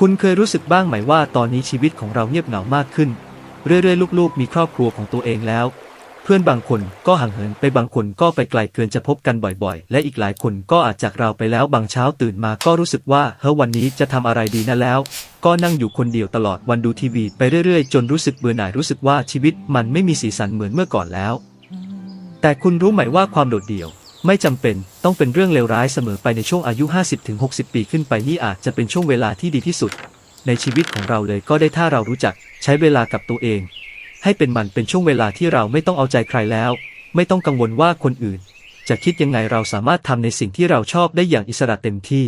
คุณเคยรู้สึกบ้างไหมว่าตอนนี้ชีวิตของเราเงียบเหงามากขึ้น เรื่อยๆ ลูกๆ มีครอบครัวของตัวเองแล้ว เพื่อนบางคนก็ห่างเหินไปบางคนก็ไปไกลเกินจะพบกันบ่อยๆ และอีกหลายคนก็อาจจากเราไปแล้วบางเช้าตื่นมาก็รู้สึกว่าเฮ้วันนี้จะทำอะไรดีนะแล้ว ก็นั่งอยู่คนเดียวตลอดวันดูทีวีไปเรื่อยๆ จนรู้สึกเบื่อหน่ายรู้สึกว่าชีวิตมันไม่มีสีสันเหมือนเมื่อก่อนแล้ว แต่คุณรู้ไหมว่าความโดดเดี่ยว ไม่จำเป็นต้องเป็นเรื่องเลวร้ายเสมอไปในช่วงอายุ 50-60 ปีขึ้นไปนี่อาจจะเป็นช่วงเวลาที่ดีที่สุด ในชีวิตของเราเลยก็ได้ถ้าเรารู้จักใช้เวลากับตัวเอง ให้เป็นมันเป็นช่วงเวลาที่เราไม่ต้องเอาใจใครแล้ว ไม่ต้องกังวลว่าคนอื่น จะคิดยังไงเราสามารถทำในสิ่งที่เราชอบได้อย่างอิสระเต็มที่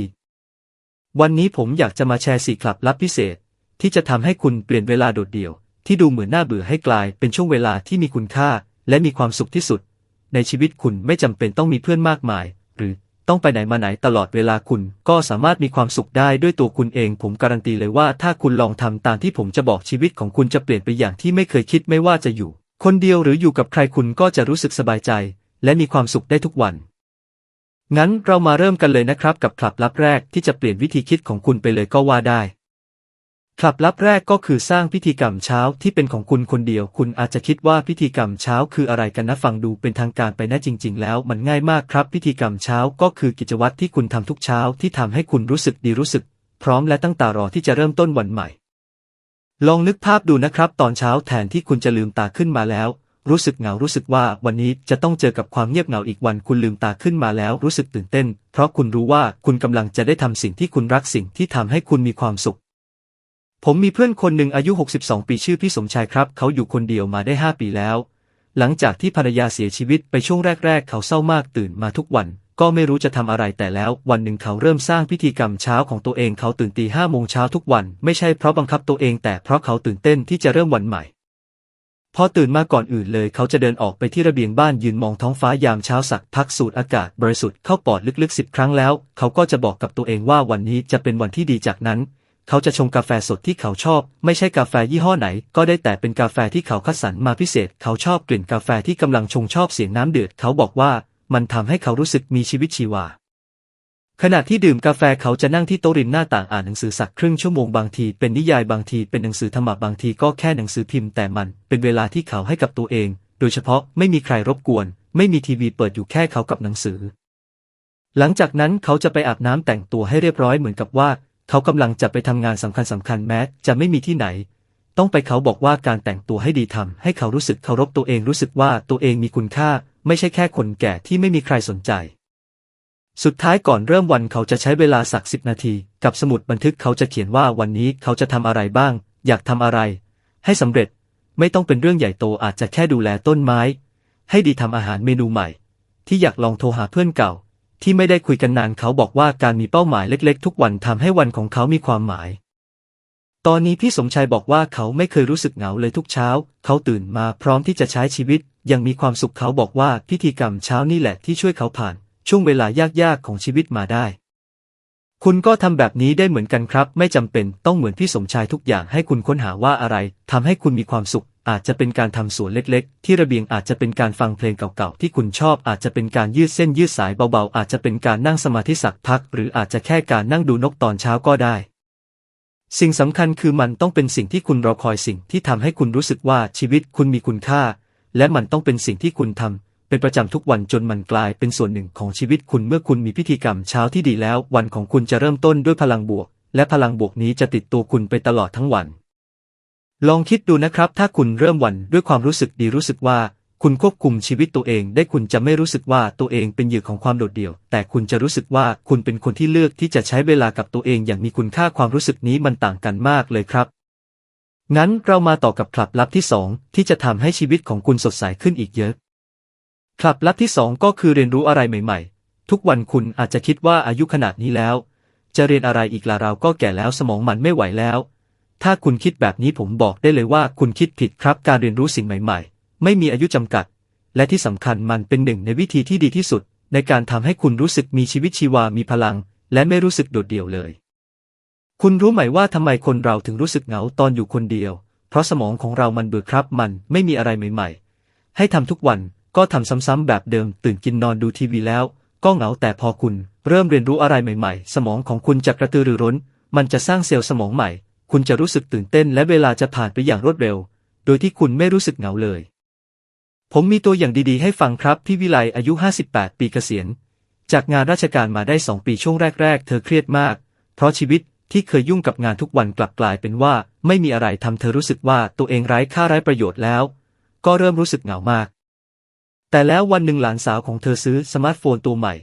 วันนี้ผมอยากจะมาแชร์สี่คลับลับพิเศษ ที่จะทำให้คุณเปลี่ยนเวลาโดดเดี่ยว ที่ดูเหมือนน่าเบื่อให้กลายเป็นช่วงเวลาที่มีคุณค่า และมีความสุขที่สุด ในชีวิตคุณไม่จำเป็นต้องมีเพื่อนมากมาย หรือต้องไปไหนมาไหนตลอดเวลาคุณก็สามารถมีความสุขได้ด้วยตัวคุณเอง ผมการันตีเลยว่าถ้าคุณลองทำตามที่ผมจะบอกชีวิตของคุณจะเปลี่ยนไปอย่างที่ไม่เคยคิดไม่ว่าจะอยู่ คนเดียวหรืออยู่กับใครคุณก็จะรู้สึกสบายใจ และมีความสุขได้ทุกวัน งั้นเรามาเริ่มกันเลยนะครับกับคลับลับแรกที่จะเปลี่ยนวิธีคิดของคุณไปเลยก็ว่าได้ คลับลับแรกก็คือสร้างพิธีกรรมเช้าที่เป็นของคุณคนเดียว คุณอาจจะคิดว่าพิธีกรรมเช้าคืออะไรกันนะฟังดูเป็นทางการไปนะจริง ๆ แล้วมันง่ายมากครับ พิธีกรรมเช้าก็คือกิจวัตรที่คุณทำทุกเช้าที่ทำให้คุณรู้สึกดีรู้สึก พร้อมและตั้งตารอที่จะเริ่มต้นวันใหม่ ลองนึกภาพดูนะครับ ตอนเช้าแทนที่คุณจะลืมตาขึ้นมาแล้ว รู้สึกเหงารู้สึกว่าวันนี้จะต้องเจอกับความเงียบเหงาอีกวันคุณลืมตาขึ้นมาแล้วรู้สึกตื่นเต้น เพราะคุณรู้ว่าคุณกำลังจะได้ทำสิ่งที่คุณรักสิ่งที่ทำให้คุณมีความสุข ผมมีเพื่อนคนหนึ่งอายุ 62 ปีชื่อพี่สมชายครับ เขาอยู่คนเดียวมาได้ 5 ปีแล้ว หลังจากที่ภรรยาเสียชีวิตไปช่วงแรก ๆ เขาเศร้ามากตื่นมาทุกวัน ก็ไม่รู้จะทำอะไรแต่แล้ววันหนึ่งเขาเริ่มสร้างพิธีกรรมเช้าของตัวเองเขาตื่นตีห้าโมงเช้าทุกวัน ไม่ใช่เพราะบังคับตัวเองแต่เพราะเขาตื่นเต้นที่จะเริ่มวันใหม่ พอตื่นมาก่อนอื่นเลย เขาจะเดินออกไปที่ระเบียงบ้านยืนมองท้องฟ้ายามเช้าสักพักสูดอากาศบริสุทธิ์เข้าปอดลึกๆสิบครั้งแล้ว เขาก็จะบอกกับตัวเองว่าวันนี้จะเป็นวันที่ดีจากนั้น เขาจะชงกาแฟสดที่เขาชอบ ไม่ใช่กาแฟยี่ห้อไหน ก็ได้แต่เป็นกาแฟที่เขาคัดสรรมาพิเศษ เขาชอบกลิ่นกาแฟที่กำลังชงชอบเสียงน้ำเดือด เขาบอกว่ามันทำให้เขารู้สึกมีชีวิตชีวา ขณะที่ดื่มกาแฟเขาจะนั่งที่โต๊ะริมหน้าต่างอ่านหนังสือสักครึ่งชั่วโมงบางที เป็นนิยายบางทีเป็นหนังสือธรรมะบางทีก็แค่หนังสือพิมพ์แต่มัน เป็นเวลาที่เขาให้กับตัวเอง โดยเฉพาะไม่มีใครรบกวน ไม่มีทีวีเปิดอยู่แค่เขากับหนังสือ หลังจากนั้นเขาจะไปอาบน้ำแต่งตัวให้เรียบร้อยเหมือนกับว่า เขากำลังจะไปทำงานสำคัญสำคัญแม้จะไม่มีที่ไหน ต้องไปเขาบอกว่าการแต่งตัวให้ดีทำให้เขารู้สึกเคารพตัวเองรู้สึกว่าตัวเองมีคุณค่า ไม่ใช่แค่คนแก่ที่ไม่มีใครสนใจ สุดท้ายก่อนเริ่มวันเขาจะใช้เวลาสักสิบนาที กับสมุดบันทึกเขาจะเขียนว่าวันนี้เขาจะทำอะไรบ้าง อยากทำอะไร ให้สำเร็จไม่ต้องเป็นเรื่องใหญ่โตอาจจะแค่ดูแลต้นไม้ ให้ดีทำอาหารเมนูใหม่ ที่อยากลองโทรหาเพื่อนเก่า ที่ไม่ได้คุยกันนานเขาบอกว่าการมีเป้าหมายเล็กๆ ทุกวันทำให้วันของเขามีความหมาย ตอนนี้พี่สมชายบอกว่าเขาไม่เคยรู้สึกเหงาเลยทุกเช้า เขาตื่นมาพร้อมที่จะใช้ชีวิต ยังมีความสุขเขาบอกว่าพิธีกรรมเช้านี่แหละที่ช่วยเขาผ่าน ช่วงเวลายากๆของชีวิตมาได้ คุณก็ทำแบบนี้ได้เหมือนกันครับ ไม่จำเป็นต้องเหมือนพี่สมชายทุกอย่างให้คุณค้นหาว่าอะไรทำให้คุณมีความสุข อาจจะเป็นการทำสวนเล็กๆ ที่ระเบียงอาจจะเป็นการฟังเพลงเก่าๆที่คุณชอบ อาจจะเป็นการยืดเส้นยืดสายเบาๆ อาจจะเป็นการนั่งสมาธิสักพัก หรืออาจจะแค่การนั่งดูนกตอนเช้าก็ได้ สิ่งสำคัญคือมันต้องเป็นสิ่งที่คุณรอคอยสิ่งที่ทำให้คุณรู้สึกว่าชีวิตคุณมีคุณค่า และมันต้องเป็นสิ่งที่คุณทำ เป็นประจำทุกวันจนมันกลายเป็นส่วนหนึ่งของชีวิตคุณเมื่อคุณมีพิธีกรรมเช้าที่ดีแล้ว วันของคุณจะเริ่มต้นด้วยพลังบวก และพลังบวกนี้จะติดตัวคุณไปตลอดทั้งวัน ลองคิดดูนะครับ ถ้าคุณเริ่มวันด้วยความรู้สึกดีรู้สึกว่า คุณควบคุมชีวิตตัวเองได้คุณจะไม่รู้สึกว่าตัวเองเป็นเหยื่อของความโดดเดี่ยว แต่คุณจะรู้สึกว่าคุณเป็นคนที่เลือกที่จะใช้เวลากับตัวเองอย่างมีคุณค่าความรู้สึกนี้มันต่างกันมากเลยครับงั้นเรามาต่อกับคลับลับที่สองที่จะทำให้ชีวิตของคุณสดใสขึ้นอีกเยอะ คลับลับที่สองก็คือเรียนรู้อะไรใหม่ๆ ทุกวันคุณอาจจะคิดว่าอายุขนาดนี้แล้ว จะเรียนอะไรอีกล่ะเราก็แก่แล้วสมองมันไม่ไหวแล้ว ถ้าคุณคิดแบบนี้ผมบอกได้เลยว่าคุณคิดผิดครับการเรียนรู้สิ่งใหม่ ๆ ไม่มีอายุจำกัด และที่สำคัญมันเป็นหนึ่งในวิธีที่ดีที่สุด ในการทำให้คุณรู้สึกมีชีวิตชีวามีพลัง และไม่รู้สึกโดดเดี่ยวเลย คุณรู้ไหมว่าทำไมคนเราถึงรู้สึกเหงาตอนอยู่คนเดียว เพราะสมองของเรามันเบื่อครับมันไม่มีอะไรใหม่ ๆ ให้ทำทุกวัน ก็ทำซ้ำๆแบบเดิม ตื่นกินนอนดูทีวีแล้ว ก็เหงาแต่พอคุณ เริ่มเรียนรู้อะไรใหม่ๆ สมองของคุณจะกระตือรือร้น มันจะสร้างเซลล์สมองใหม่ คุณจะรู้สึกตื่นเต้นและเวลาจะผ่านไปอย่างรวดเร็ว โดยที่คุณไม่รู้สึกเหงาเลย ผมมีตัวอย่างดีๆ ให้ฟังครับพี่วิไลอายุ 58 ปีเกษียณ จากงานราชการมาได้2ปีช่วงแรก ๆ เธอเครียดมาก เพราะชีวิตที่เคยยุ่งกับงานทุกวันกลับกลายเป็นว่า ไม่มีอะไรทำเธอรู้สึกว่าตัวเองไร้ค่าไร้ประโยชน์แล้ว ก็เริ่มรู้สึกเหงามาก แต่แล้ววันหนึ่งหลานสาวของเธอซื้อสมาร์ทโฟนตัวใหม่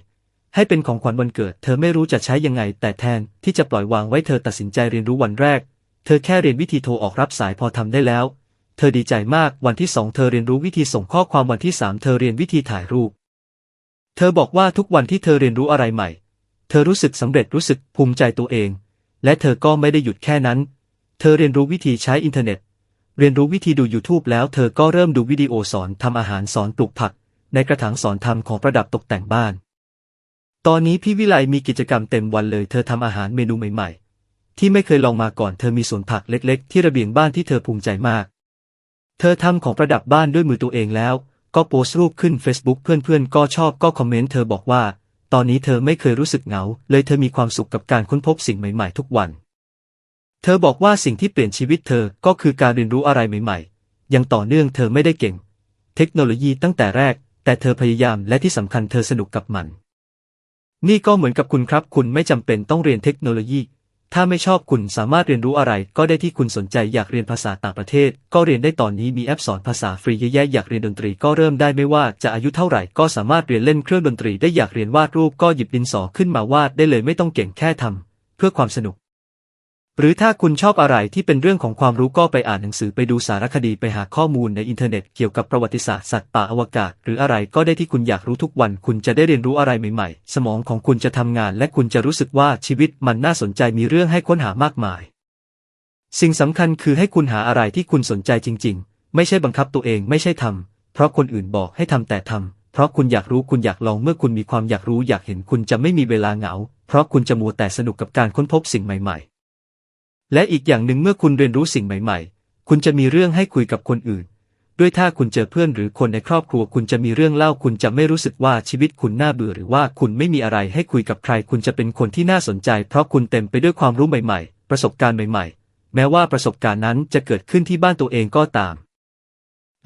ให้เป็นของขวัญวันเกิด เธอไม่รู้จะใช้ยังไง แต่แทนที่จะปล่อยวางไว้เธอตัดสินใจเรียนรู้วันแรก เธอแค่เรียนวิธีโทรออกรับสายพอทำได้แล้ว เธอดีใจมากวันที่สองเธอเรียนรู้วิธีส่งข้อความวันที่สามเธอเรียนวิธีถ่ายรูป เธอบอกว่าทุกวันที่เธอเรียนรู้อะไรใหม่ เธอรู้สึกสำเร็จรู้สึกภูมิใจตัวเอง และเธอก็ไม่ได้หยุดแค่นั้น เธอเรียนรู้วิธีใช้อินเทอร์เน็ต เรียนรู้วิธีดู YouTube แล้วเธอก็เริ่มดูวิดีโอสอนทำอาหารสอนปลูกผัก ในกระถางสอนทำของประดับตกแต่งบ้าน ตอนนี้พี่วิไลมีกิจกรรมเต็มวันเลย เธอทำอาหารเมนูใหม่ๆ ที่ไม่เคยลองมาก่อนเธอมีสวนผักเล็กๆ ที่ระเบียงบ้านที่เธอภูมิใจมาก เธอทำของประดับบ้านด้วยมือตัวเองแล้ว ก็โพสต์รูปขึ้น Facebook เพื่อนๆ ก็ชอบก็คอมเมนต์เธอบอกว่า ตอนนี้เธอไม่เคยรู้สึกเหงา เลยเธอมีความสุขกับการค้นพบสิ่งใหม่ๆ ทุกวัน เธอบอกว่าสิ่งที่เปลี่ยนชีวิตเธอก็คือการเรียนรู้อะไรใหม่ๆยังต่อเนื่องเธอไม่ได้เก่ง เทคโนโลยีตั้งแต่แรก แต่เธอพยายามและที่สำคัญเธอสนุกกับมัน นี่ก็เหมือนกับคุณครับ คุณไม่จำเป็นต้องเรียนเทคโนโลยี ถ้าไม่ชอบคุณสามารถเรียนรู้อะไร ก็ได้ที่คุณสนใจอยากเรียนภาษาต่างประเทศ ก็เรียนได้ตอนนี้มีแอปสอนภาษาฟรีเยอะแยะอยากเรียนดนตรีก็เริ่มได้ไม่ว่าจะอายุเท่าไหร่ ก็สามารถเรียนเล่นเครื่องดนตรี ได้อยากเรียนวาดรูปก็หยิบดินสอขึ้นมาวาดได้เลยไม่ต้องเก่งแค่ทำเพื่อความสนุก หรือถ้าคุณชอบอะไรที่เป็นเรื่องของความรู้ก็ไปอ่านหนังสือไปดูสารคดีไปหาข้อมูลในอินเทอร์เน็ตเกี่ยวกับประวัติศาสตร์สัตว์ป่าอวกาศ หรืออะไรก็ได้ที่คุณอยากรู้ทุกวัน คุณจะได้เรียนรู้อะไรใหม่ๆ สมองของคุณจะทำงาน และคุณจะรู้สึกว่าชีวิตมันน่าสนใจมีเรื่องให้ค้นหามากมาย สิ่งสำคัญคือให้คุณหาอะไรที่คุณสนใจจริง ๆ ไม่ใช่บังคับตัวเองไม่ใช่ทำเพราะคนอื่นบอกให้ทำแต่ทำเพราะคุณอยากรู้คุณอยากลองเมื่อคุณมีความอยากรู้อยากเห็นคุณจะไม่มีเวลาเหงา เพราะคุณจะมัวแต่สนุกกับการค้นพบสิ่งใหม่ ๆ และอีกอย่างหนึ่งเมื่อคุณเรียนรู้สิ่งใหม่ ๆ คุณจะมีเรื่องให้คุยกับคนอื่น ด้วยถ้าคุณเจอเพื่อนหรือคนในครอบครัวคุณจะมีเรื่องเล่าคุณจะไม่รู้สึกว่าชีวิตคุณน่าเบื่อหรือว่าคุณไม่มีอะไรให้คุยกับใคร คุณจะเป็นคนที่น่าสนใจ เพราะคุณเต็มไปด้วยความรู้ใหม่ ๆ ประสบการณ์ใหม่ ๆ แม้ว่าประสบการณ์นั้นจะเกิดขึ้นที่บ้านตัวเองก็ตาม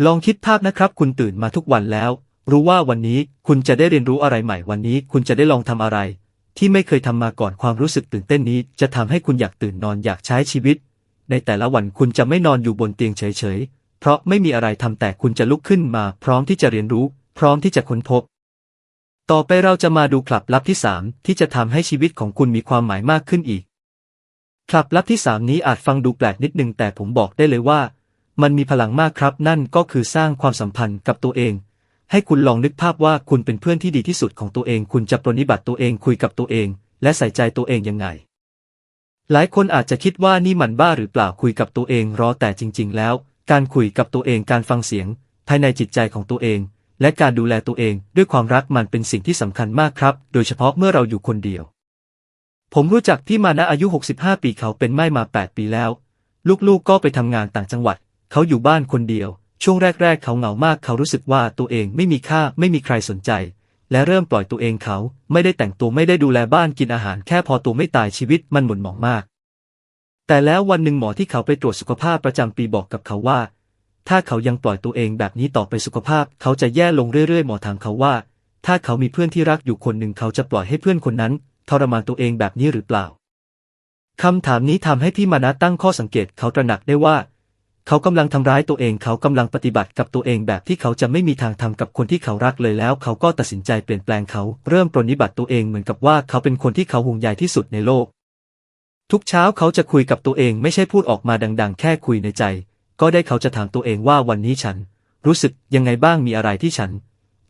ลองคิดภาพนะครับ คุณตื่นมาทุกวันแล้ว รู้ว่าวันนี้คุณจะได้เรียนรู้อะไรใหม่ วันนี้คุณจะได้ลองทำอะไร ที่ไม่เคยทำมาก่อนความรู้สึกตื่นเต้นนี้ จะทำให้คุณอยากตื่นนอนอยากใช้ชีวิต ในแต่ละวันคุณจะไม่นอนอยู่บนเตียงเฉยๆ เพราะไม่มีอะไรทำแต่คุณจะลุกขึ้นมา พร้อมที่จะเรียนรู้ พร้อมที่จะค้นพบ ต่อไปเราจะมาดูคลับลับที่ 3 ที่จะทำให้ชีวิตของคุณมีความหมายมากขึ้นอีกคลับลับที่ 3 นี้อาจฟังดูแปลกนิดนึงแต่ผมบอกได้เลยว่า มันมีพลังมากครับ นั่นก็คือสร้างความสัมพันธ์กับตัวเอง ให้คุณลองนึกภาพว่าคุณเป็นเพื่อนที่ดีที่สุดของตัวเอง คุณจะปรนนิบัติตัวเองคุยกับตัวเอง และใส่ใจตัวเองยังไง หลายคนอาจจะคิดว่านี่มันบ้าหรือเปล่าคุยกับตัวเองรอแต่จริง ๆ แล้ว การคุยกับตัวเองการฟังเสียง ภายในจิตใจของตัวเอง และการดูแลตัวเองด้วยความรักมันเป็นสิ่งที่สำคัญมากครับ โดยเฉพาะเมื่อเราอยู่คนเดียว ผมรู้จักพี่มานะอายุ 65 ปีเขาเป็นไม่มา 8 ปีแล้ว ลูกๆก็ไปทำงานต่างจังหวัด เขาอยู่บ้านคนเดียว ช่วงแรกๆ เขาเหงามากเขารู้สึกว่าตัวเองไม่มีค่าไม่มีใครสนใจ และเริ่มปล่อยตัวเองเขา ไม่ได้แต่งตัวไม่ได้ดูแลบ้านกินอาหารแค่พอตัวไม่ตายชีวิตมันหม่นหมองมาก แต่แล้ววันหนึ่งหมอที่เขาไปตรวจสุขภาพประจำปีบอกกับเขาว่า ถ้าเขายังปล่อยตัวเองแบบนี้ต่อไปสุขภาพ เขาจะแย่ลงเรื่อยๆ หมอถามเขาว่า ถ้าเขามีเพื่อนที่รักอยู่คนหนึ่งเขาจะปล่อยให้เพื่อนคนนั้นทรมานตัวเองแบบนี้หรือเปล่าคำถามนี้ทำให้พี่มานะตั้งข้อสังเกตเขาตระหนักได้ว่า เขากำลังทำร้ายตัวเองเขากำลังปฏิบัติกับตัวเองแบบที่เขาจะไม่มีทางทำกับคนที่เขารักเลยแล้ว เขาก็ตัดสินใจเปลี่ยนแปลงเขาเริ่มปรนนิบัติตัวเองเหมือนกับว่าเขาเป็นคนที่เขาห่วงใยที่สุดในโลก ทุกเช้าเขาจะคุยกับตัวเองไม่ใช่พูดออกมาดัง ๆ แค่คุยในใจ ก็ได้เขาจะถามตัวเองว่าวันนี้ฉัน รู้สึกยังไงบ้างมีอะไรที่ฉัน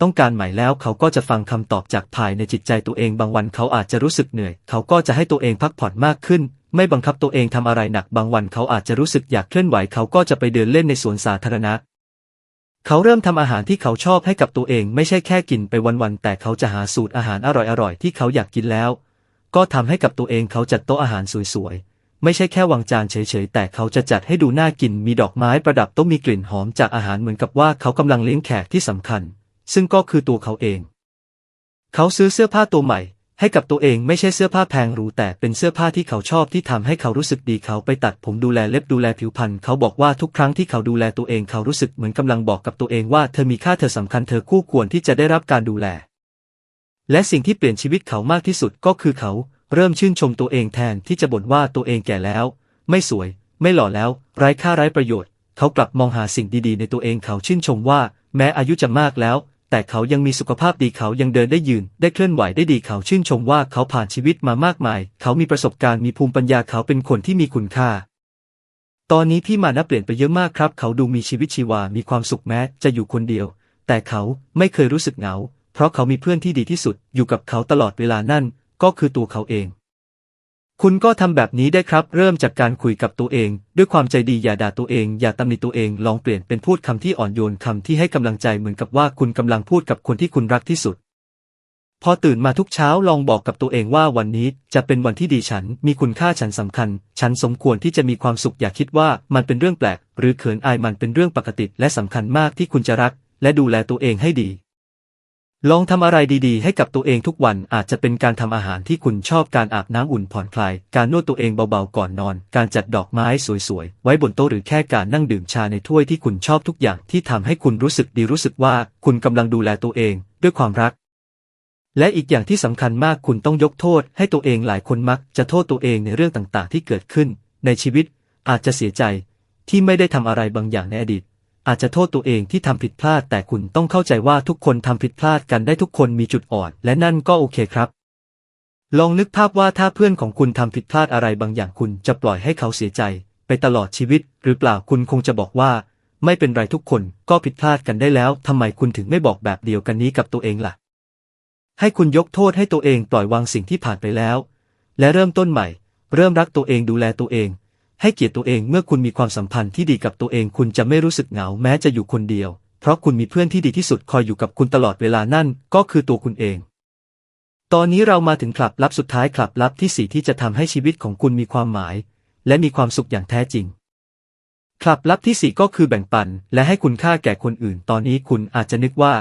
ต้องการใหม่แล้วเขาก็จะฟังคำตอบจากภายในจิตใจตัวเองบางวันเขาอาจจะรู้สึกเหนื่อย เขาก็จะให้ตัวเองพักผ่อนมากขึ้น ไม่บังคับตัวเองทำอะไรหนักบางวันเขาอาจจะรู้สึกอยากเคลื่อนไหวเขาก็จะไปเดินเล่นในสวนสาธารณะ เขาเริ่มทำอาหารที่เขาชอบให้กับตัวเองไม่ใช่แค่กินไปวันๆแต่เขาจะหาสูตรอาหารอร่อยๆที่เขาอยากกินแล้ว ก็ทำให้กับตัวเองเขาจัดโต๊ะอาหารสวยๆ ไม่ใช่แค่วางจานเฉยๆ แต่เขาจะจัดให้ดูน่ากินมีดอกไม้ประดับโต๊ะมีกลิ่นหอมจากอาหารเหมือนกับว่าเขากำลังเลี้ยงแขกที่สำคัญ ซึ่งก็คือตัวเขาเอง เขาซื้อเสื้อผ้าตัวใหม่ ให้กับตัวเองไม่ใช่เสื้อผ้าแพงหรูแต่เป็นเสื้อผ้าที่เขาชอบที่ทำให้เขารู้สึกดีเขาไปตัดผมดูแลเล็บดูแลผิวพรรณเขาบอกว่าทุกครั้งที่เขาดูแลตัวเองเขารู้สึกเหมือนกำลังบอกกับตัวเองว่าเธอมีค่าเธอสำคัญเธอคู่ควรที่จะได้รับการดูแล และสิ่งที่เปลี่ยนชีวิตเขามากที่สุดก็คือเขาเริ่มชื่นชมตัวเองแทนที่จะบ่นว่าตัวเองแก่แล้ว ไม่สวย ไม่หล่อแล้ว ไร้ค่าไร้ประโยชน์ เขากลับมองหาสิ่งดีๆ ในตัวเองเขาชื่นชมว่า แม้อายุจะมากแล้ว แต่เขายังมีสุขภาพดีเขายังเดินได้ยืน ได้เคลื่อนไหวได้ดีเขาชื่นชมว่าเขาผ่านชีวิตมามากมาย เขามีประสบการณ์มีภูมิปัญญาเขาเป็นคนที่มีคุณค่า ตอนนี้พี่มานะเปลี่ยนไปเยอะมากครับ เขาดูมีชีวิตชีวามีความสุขแม้จะอยู่คนเดียว แต่เขาไม่เคยรู้สึกเหงา เพราะเขามีเพื่อนที่ดีที่สุดอยู่กับเขาตลอดเวลานั่นก็คือตัวเขาเอง คุณก็ทำแบบนี้ได้ครับ เริ่มจากการคุยกับตัวเอง ด้วยความใจดีอย่าด่าตัวเอง อย่าตำหนิตัวเองลองเปลี่ยนเป็นพูดคำที่อ่อนโยนคำที่ให้กำลังใจเหมือนกับว่าคุณกำลังพูดกับคนที่คุณรักที่สุด พอตื่นมาทุกเช้าลองบอกกับตัวเองว่าวันนี้จะเป็นวันที่ดีฉัน มีคุณค่าฉันสำคัญ ฉันสมควรที่จะมีความสุขอย่าคิดว่ามันเป็นเรื่องแปลก หรือเขินอายมันเป็นเรื่องปกติ และสำคัญมากที่คุณจะรัก และดูแลตัวเองให้ดี ลองทำอะไรดีๆ ให้กับตัวเองทุกวันอาจจะเป็นการทำอาหารที่คุณชอบการอาบน้ำอุ่นผ่อนคลาย การนวดตัวเองเบาๆก่อนนอน การจัดดอกไม้สวยๆ ไว้บนโต๊ะหรือแค่การนั่งดื่มชาในถ้วยที่คุณชอบทุกอย่างที่ทำให้คุณรู้สึกดีรู้สึกว่าคุณกำลังดูแลตัวเองด้วยความรัก และอีกอย่างที่สำคัญมากคุณต้องยกโทษให้ตัวเองหลายคนมักจะโทษตัวเองในเรื่องต่างๆ ที่เกิดขึ้น ในชีวิตอาจจะเสียใจที่ไม่ได้ทำอะไรบางอย่างในอดีต อาจจะโทษตัวเองที่ทำผิดพลาด แต่คุณต้องเข้าใจว่าทุกคนทำผิดพลาดกันได้ทุกคนมีจุดอ่อน และนั่นก็โอเคครับ ลองนึกภาพว่าถ้าเพื่อนของคุณทำผิดพลาดอะไรบางอย่างคุณจะปล่อยให้เขาเสียใจ ไปตลอดชีวิต หรือเปล่าคุณคงจะบอกว่า ไม่เป็นไรทุกคนก็ผิดพลาดกันได้แล้วทำไมคุณถึงไม่บอกแบบเดียวกันนี้กับตัวเองล่ะ ให้คุณยกโทษให้ตัวเองปล่อยวางสิ่งที่ผ่านไปแล้ว และเริ่มต้นใหม่ เริ่มรักตัวเองดูแลตัวเอง ให้เกียรติตัวเองเมื่อคุณมีความสัมพันธ์ที่ดีกับตัวเองคุณจะไม่รู้สึกเหงาแม้จะอยู่คนเดียว เพราะคุณมีเพื่อนที่ดีที่สุดคอยอยู่กับคุณตลอดเวลานั่นก็คือตัวคุณเอง ตอนนี้เรามาถึงคลับลับสุดท้ายคลับลับที่สี่ที่จะทำให้ชีวิตของคุณมีความหมาย และมีความสุขอย่างแท้จริงคลับลับที่สี่ก็คือแบ่งปัน และให้คุณค่าแก่คนอื่น ตอนนี้คุณอาจจะนึกว่า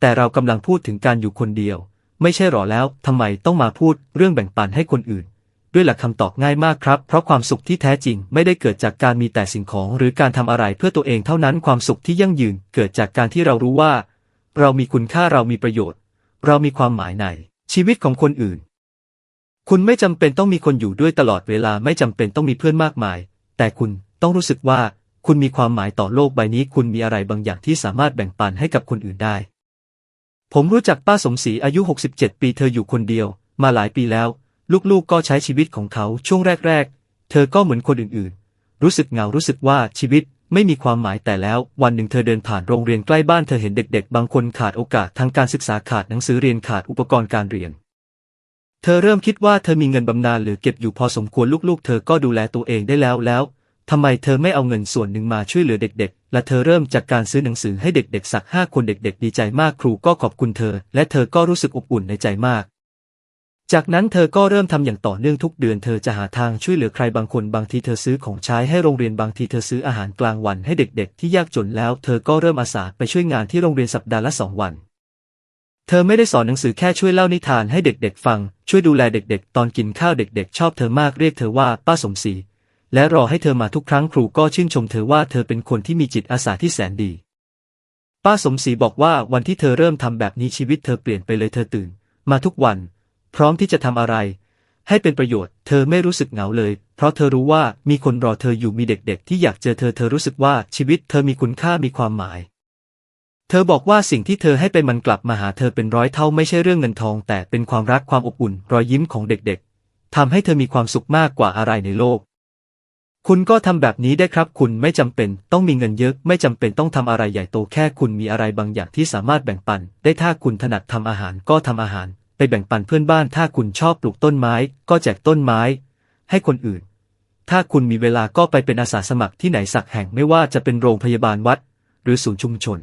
แต่เรากำลังพูดถึงการอยู่คนเดียว ไม่ใช่หรอแล้วทำไมต้องมาพูดเรื่องแบ่งปันให้คนอื่น ด้วยหลักคำตอบง่ายมากครับ เพราะความสุขที่แท้จริงไม่ได้เกิดจากการมีแต่สิ่งของ หรือการทำอะไรเพื่อตัวเองเท่านั้นความสุขที่ยั่งยืน เกิดจากการที่เรารู้ว่า เรามีคุณค่าเรามีประโยชน์ เรามีความหมายในชีวิตของคนอื่น คุณไม่จำเป็นต้องมีคนอยู่ด้วยตลอดเวลาไม่จำเป็นต้องมีเพื่อนมากมาย แต่คุณต้องรู้สึกว่าคุณมีความหมายต่อโลกใบนี้ คุณมีอะไรบางอย่างที่สามารถแบ่งปันให้กับคนอื่นได้ ผมรู้จักป้าสมศรีอายุ 67 ปีเธออยู่คนเดียว มาหลายปีแล้ว ลูกๆก็ใช้ชีวิตของเขาช่วงแรกๆ เธอก็เหมือนคนอื่นๆ รู้สึกเหงารู้สึกว่าชีวิตไม่มีความหมายแต่แล้ว วันหนึ่งเธอเดินผ่านโรงเรียนใกล้บ้านเธอเห็นเด็ก ๆ บางคนขาดโอกาสทางการศึกษาขาดหนังสือเรียนขาดอุปกรณ์การเรียน เธอเริ่มคิดว่าเธอมีเงินบำนาญเหลือเก็บอยู่พอสมควรลูกๆ เธอก็ดูแลตัวเองได้แล้วแล้วทำไมเธอไม่เอาเงินส่วนหนึ่งมาช่วยเหลือเด็ก ๆ และเธอเริ่มจากการซื้อหนังสือให้เด็ก ๆ สักห้าคนเด็ก ๆ ดีใจมากครูก็ขอบคุณเธอ และเธอก็รู้สึกอบอุ่นในใจมาก จากนั้นเธอก็เริ่มทำอย่างต่อเนื่องทุกเดือนเธอจะหาทางช่วยเหลือใครบางคนบางทีเธอซื้อของใช้ให้โรงเรียนบางทีเธอซื้ออาหารกลางวันให้เด็กๆ ที่ยากจนแล้ว เธอก็เริ่มอาสาไปช่วยงานที่โรงเรียนสัปดาห์ละสองวัน เธอไม่ได้สอนหนังสือแค่ช่วยเล่านิทานให้เด็กๆ ฟัง ช่วยดูแลเด็กๆ ตอนกินข้าวเด็กๆ ชอบเธอมากเรียกเธอว่าป้าสมศรีและรอให้เธอมาทุกครั้งครูก็ชื่นชมเธอว่าเธอเป็นคนที่มีจิตอาสาที่แสนดี ป้าสมศรีบอกว่าวันที่เธอเริ่มทำแบบนี้ชีวิตเธอเปลี่ยนไปเลยเธอตื่น มาทุกวัน พร้อมที่จะทำอะไร ให้เป็นประโยชน์ เธอไม่รู้สึกเหงาเลย เพราะเธอรู้ว่ามีคนรอเธออยู่มีเด็กๆ ที่อยากเจอเธอเธอรู้สึกว่าชีวิตเธอมีคุณค่ามีความหมาย เธอบอกว่าสิ่งที่เธอให้ไปมันกลับมาหาเธอเป็นร้อยเท่าไม่ใช่เรื่องเงินทอง แต่เป็นความรักความอบอุ่น รอยยิ้มของเด็กๆทำให้เธอมีความสุขมากกว่าอะไรในโลกคุณก็ทำแบบนี้ได้ครับ คุณไม่จำเป็นต้องมีเงินเยอะ ไม่จำเป็นต้องทำอะไรใหญ่โตแค่คุณมีอะไรบางอย่างที่สามารถแบ่งปัน ได้ถ้าคุณถนัดทำอาหารก็ทำอาหาร ไปแบ่งปันเพื่อนบ้านถ้าคุณชอบปลูกต้นไม้ ก็แจกต้นไม้ ให้คนอื่น ถ้าคุณมีเวลาก็ไปเป็นอาสาสมัครที่ไหนสักแห่งไม่ว่าจะเป็นโรงพยาบาลวัด หรือศูนย์ชุมชน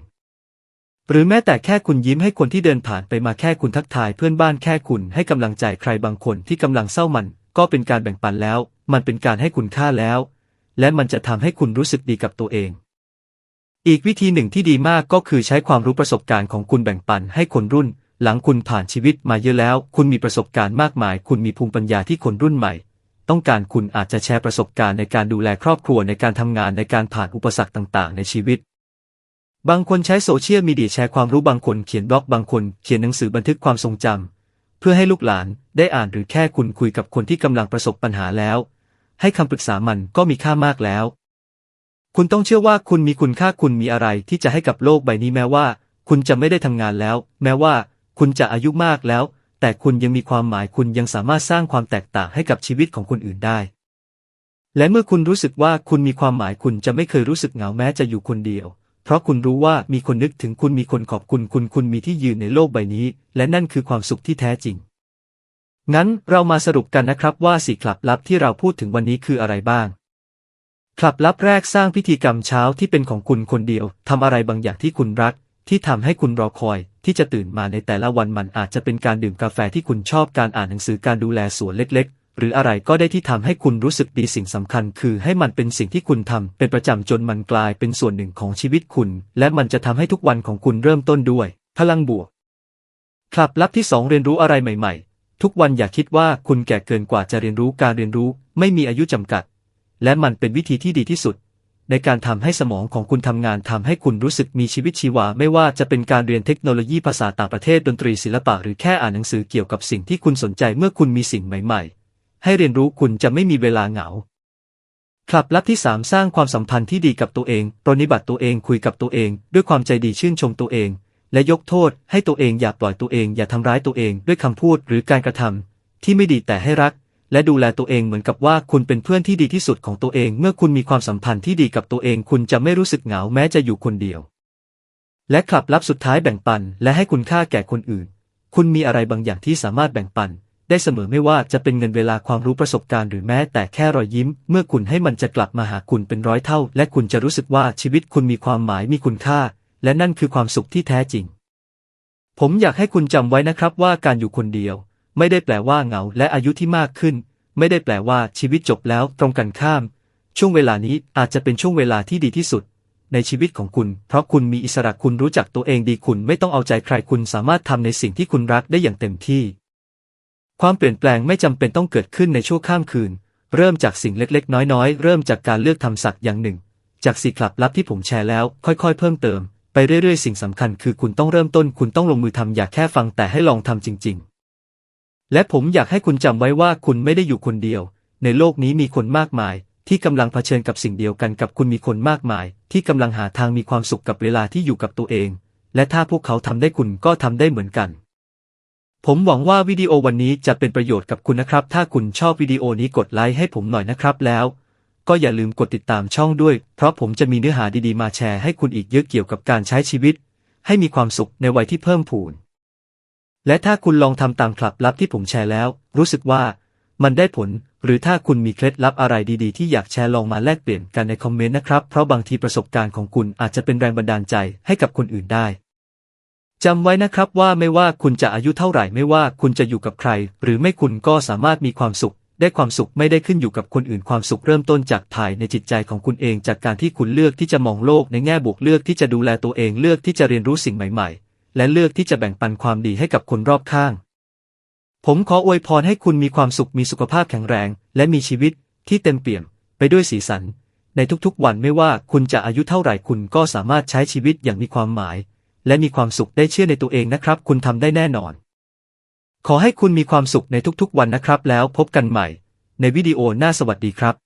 หรือแม้แต่แค่คุณยิ้มให้คนที่เดินผ่านไปมาแค่คุณทักทายเพื่อนบ้านแค่คุณให้กำลังใจใครบางคนที่กำลังเศร้ามัน ก็เป็นการแบ่งปันแล้ว มันเป็นการให้คุณค่าแล้ว และมันจะทำให้คุณรู้สึกดีกับตัวเองอีกวิธีหนึ่งที่ดีมากก็คือใช้ความรู้ประสบการณ์ของคุณแบ่งปันให้คนรุ่น หลังคุณผ่านชีวิตมาเยอะแล้ว คุณมีประสบการณ์มากมาย คุณมีภูมิปัญญาที่คนรุ่นใหม่ ต้องการคุณอาจจะแชร์ประสบการณ์ในการดูแลครอบครัวในการทำงานในการผ่านอุปสรรคต่าง ๆ ในชีวิต บางคนใช้โซเชียลมีเดียแชร์ความรู้บางคนเขียนบล็อกบางคนเขียนหนังสือบันทึกความทรงจำเพื่อให้ลูกหลานได้อ่านหรือแค่คุณคุยกับคนที่กำลังประสบปัญหาแล้ว ให้คำปรึกษามันก็มีค่ามากแล้ว คุณต้องเชื่อว่าคุณมีคุณค่าคุณมีอะไรที่จะให้กับโลกใบนี้แม้ว่า คุณจะไม่ได้ทำงานแล้ว แม้ว่า คุณจะอายุมากแล้ว แต่คุณยังมีความหมายคุณยังสามารถสร้างความแตกต่างให้กับชีวิตของคนอื่นได้ และเมื่อคุณรู้สึกว่าคุณมีความหมายคุณจะไม่เคยรู้สึกเหงาแม้จะอยู่คนเดียว เพราะคุณรู้ว่ามีคนนึกถึงคุณมีคนขอบคุณคุณคุณมีที่ยืนในโลกใบนี้ และนั่นคือความสุขที่แท้จริง งั้นเรามาสรุปกันนะครับว่าสี่คลับลับที่เราพูดถึงวันนี้คืออะไรบ้างคลับลับแรกสร้างพิธีกรรมเช้าที่เป็นของคุณคนเดียวทำอะไรบางอย่างที่คุณรัก ที่ทำให้คุณรอคอยที่จะตื่นมาในแต่ละวันมันอาจจะเป็นการดื่มกาแฟที่คุณชอบการอ่านหนังสือการดูแลสวนเล็กๆ หรืออะไรก็ได้ที่ทำให้คุณรู้สึกดีสิ่งสำคัญ คือให้มันเป็นสิ่งที่คุณทำเป็นประจำจนมันกลายเป็นส่วนหนึ่งของชีวิตคุณ และมันจะทำให้ทุกวันของคุณเริ่มต้นด้วย พลังบวกคลับลับที่สองเรียนรู้อะไรใหม่ ๆ ทุกวันอย่าคิดว่าคุณแก่เกินกว่าจะเรียนรู้การเรียนรู้ ไม่มีอายุจำกัด และมันเป็นวิธีที่ดีที่สุด ในการทำให้สมองของคุณทำงานทำให้คุณรู้สึกมีชีวิตชีวา ไม่ว่าจะเป็นการเรียนเทคโนโลยีภาษาต่างประเทศดนตรีศิลปะหรือแค่อ่านหนังสือเกี่ยวกับสิ่งที่คุณสนใจเมื่อคุณมีสิ่งใหม่ๆ ให้เรียนรู้คุณจะไม่มีเวลาเหงาคลับลับที่ 3 สร้างความสัมพันธ์ที่ดีกับตัวเอง ปรนนิบัติตัวเองคุยกับตัวเอง ด้วยความใจดีชื่นชมตัวเอง และยกโทษให้ตัวเองอย่าปล่อยตัวเองอย่าทำร้ายตัวเองด้วยคำพูดหรือการกระทำที่ไม่ดีแต่ให้รัก และดูแลตัวเองเหมือนกับว่าคุณเป็นเพื่อนที่ดีที่สุดของตัวเอง เมื่อคุณมีความสัมพันธ์ที่ดีกับตัวเอง คุณจะไม่รู้สึกเหงาแม้จะอยู่คนเดียว และคลับลับสุดท้ายแบ่งปัน และให้คุณค่าแก่คนอื่น คุณมีอะไรบางอย่างที่สามารถแบ่งปัน ได้เสมอไม่ว่าจะเป็นเงินเวลาความรู้ประสบการณ์หรือแม้แต่แค่รอยยิ้ม เมื่อคุณให้มันจะกลับมาหาคุณเป็นร้อยเท่า และคุณจะรู้สึกว่าชีวิตคุณมีความหมายมีคุณค่า และนั่นคือความสุขที่แท้จริง ผมอยากให้คุณจำไว้นะครับว่าการอยู่คนเดียว ไม่ได้แปลว่าเหงาและอายุที่มากขึ้น ไม่ได้แปลว่าชีวิตจบแล้วตรงกันข้าม ช่วงเวลานี้อาจจะเป็นช่วงเวลาที่ดีที่สุด ในชีวิตของคุณ เพราะคุณมีอิสระคุณรู้จักตัวเองดีคุณไม่ต้องเอาใจใครคุณสามารถทำในสิ่งที่คุณรักได้อย่างเต็มที่ ความเปลี่ยนแปลงไม่จำเป็นต้องเกิดขึ้นในชั่วข้ามคืน เริ่มจากสิ่งเล็กๆ น้อยๆ เริ่มจากการเลือกทำสักอย่างหนึ่ง จากสี่คลับลับที่ผมแชร์แล้ว ค่อย ๆ เพิ่มเติมไปเรื่อยๆ สิ่งสำคัญคือคุณต้องเริ่มต้นคุณต้องลงมือทำอย่าแค่ฟังแต่ให้ลองทำจริง ๆ และผมอยากให้คุณจำไว้ว่าคุณไม่ได้อยู่คนเดียว ในโลกนี้มีคนมากมาย ที่กำลังเผชิญกับสิ่งเดียวกันกับคุณมีคนมากมาย ที่กำลังหาทางมีความสุขกับเวลาที่อยู่กับตัวเอง และถ้าพวกเขาทำได้คุณก็ทำได้เหมือนกัน ผมหวังว่าวิดีโอวันนี้จะเป็นประโยชน์กับคุณนะครับ ถ้าคุณชอบวิดีโอนี้กดไลค์ให้ผมหน่อยนะครับแล้วก็อย่าลืมกดติดตามช่องด้วย เพราะผมจะมีเนื้อหาดีๆมาแชร์ให้คุณอีกเยอะเกี่ยวกับการใช้ชีวิต ให้มีความสุขในวัยที่เพิ่มพูน และถ้าคุณลองทำตามคลับลับที่ผมแชร์แล้ว รู้สึกว่ามันได้ผล หรือถ้าคุณมีเคล็ดลับอะไรดีๆ ที่อยากแชร์ลองมาแลกเปลี่ยนกันในคอมเมนต์นะครับ เพราะบางทีประสบการณ์ของคุณอาจจะเป็นแรงบันดาลใจให้กับคนอื่นได้จำไว้นะครับว่าไม่ว่าคุณจะอายุเท่าไหร่ไม่ว่าคุณจะอยู่กับใคร หรือไม่คุณก็สามารถมีความสุข ได้ความสุขไม่ได้ขึ้นอยู่กับคนอื่นความสุขเริ่มต้นจากภายในจิตใจของคุณเองจากการที่คุณเลือกที่จะมองโลกในแง่บวกเลือกที่จะดูแลตัวเองเลือกที่จะเรียนรู้สิ่งใหม่ ๆ และเลือกที่จะแบ่งปันความดีให้กับคนรอบข้าง ผมขออวยพรให้คุณมีความสุขมีสุขภาพแข็งแรง และมีชีวิตที่เต็มเปี่ยมไปด้วยสีสัน ในทุกๆ วันไม่ว่าคุณจะอายุเท่าไหร่คุณก็สามารถใช้ชีวิตอย่างมีความหมาย และมีความสุขได้เชื่อในตัวเองนะครับ คุณทำได้แน่นอน ขอให้คุณมีความสุขในทุกๆ วันนะครับ แล้วพบกันใหม่ ในวิดีโอหน้าสวัสดีครับ